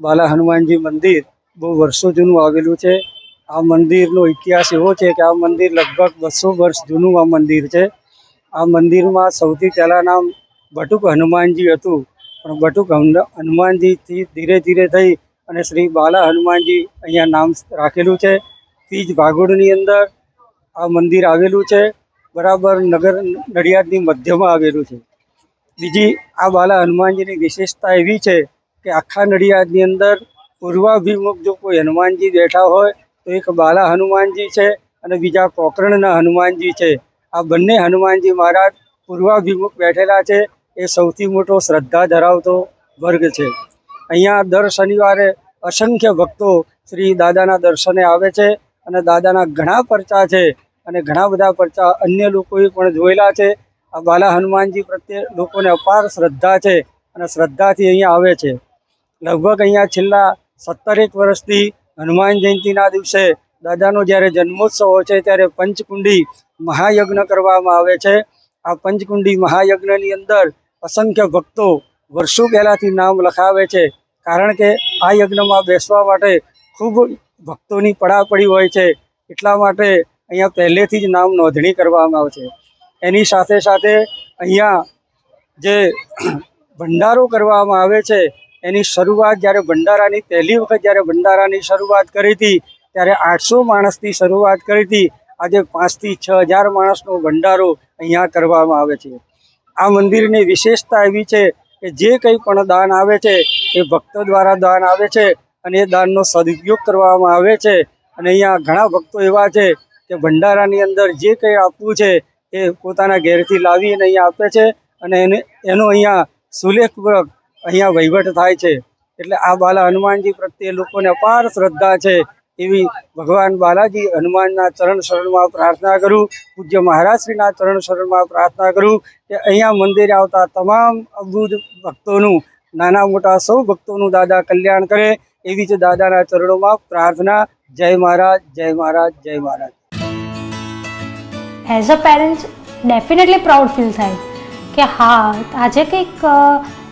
બાલા હનુમાનજી મંદિર બહુ વર્ષો જૂનું આવેલું છે. આ મંદિરનો ઇતિહાસ એવો છે કે આ મંદિર લગભગ બસો વર્ષ જૂનું આ મંદિર છે. આ મંદિરમાં સૌથી પહેલાં નામ બટુક હનુમાનજી હતું. પણ બટુક હન- હનુમાનજીથી ધીરે ધીરે થઈ અને શ્રી બાલા હનુમાનજી અહીંયા નામ રાખેલું છે. તીજ ભાગોળની અંદર આ મંદિર આવેલું છે. બરાબર નગર નડિયાદની મધ્યમાં આવેલું છે. બીજી આ બાલા હનુમાનજીની વિશેષતા એવી છે કે આખા નડિયાદની અંદર પૂર્વાભિમુખ જો કોઈ હનુમાનજી બેઠા હોય, તો એક બાલા હનુમાનજી છે અને બીજા કોકરણના હનુમાનજી છે. આ બંને હનુમાનજી મહારાજ પૂર્વાભિમુખ બેઠેલા છે. એ સૌથી મોટો શ્રદ્ધા ધરાવતો વર્ગ છે. અહીંયા દર શનિવારે અસંખ્ય ભક્તો શ્રી દાદાના દર્શને આવે છે અને દાદાના ઘણા પરચા છે અને ઘણા બધા પરચા અન્ય લોકોએ પણ જોયેલા છે. આ બાલા હનુમાનજી પ્રત્યે લોકોને અપાર શ્રદ્ધા છે અને શ્રદ્ધાથી અહીંયા આવે છે. લગભગ અહીંયા છેલ્લા સત્તરેક વર્ષથી હનુમાન જયંતિના દિવસે દાદાનો જ્યારે જન્મોત્સવ હોય છે ત્યારે પંચકુંડી મહાયજ્ઞ કરવામાં આવે છે. આ પંચકુંડી મહાયજ્ઞની અંદર અસંખ્ય ભક્તો વર્ષો પહેલાંથી નામ લખાવે છે. કારણ કે આ યજ્ઞમાં બેસવા માટે ખૂબ ભક્તોની પડાપડી હોય છે. એટલા માટે અહીંયા પહેલેથી જ નામ નોંધણી કરવામાં આવે છે. એની સાથે સાથે અહીંયા જે ભંડારો કરવામાં આવે છે એની શરૂઆત જ્યારે ભંડારાની, પહેલી વખત જ્યારે ભંડારાની શરૂઆત કરી હતી, ત્યારે આઠસો માણસથી શરૂઆત કરી હતી. આજે પાંચથી છ હજાર માણસનો ભંડારો અહીંયા કરવામાં આવે છે. આ મંદિરની વિશેષતા એવી છે કે જે કંઈ પણ દાન આવે છે, એ ભક્તો દ્વારા દાન આવે છે અને એ દાનનો સદુપયોગ કરવામાં આવે છે. અને અહીંયા ઘણા ભક્તો એવા છે કે ભંડારાની અંદર જે કંઈ આપવું છે, એ પોતાના ઘેરથી લાવીને અહીંયા આપે છે અને એને, એનો અહીંયા સુલેખપૂર્વક અહીંયા વહીવટ થાય છે. એટલે આ બાલા હનુમાનજી પ્રત્યે લોકોને અપાર શ્રદ્ધા છે એવી ભગવાન બાલાજી હનુમાનના ચરણ શરણમાં પ્રાર્થના કરું, પૂજ્ય મહારાજશ્રીના ચરણ શરણમાં પ્રાર્થના કરું કે અહીંયા મંદિરે આવતા તમામ અબુધ ભક્તોનું, નાના મોટા સૌ ભક્તોનું દાદા કલ્યાણ કરે એવી જ દાદાના ચરણોમાં પ્રાર્થના. જય મહારાજ જય મહારાજ જય મહારાજ. As a parents definitely proud feel થાય કે હા, આજે કંઈક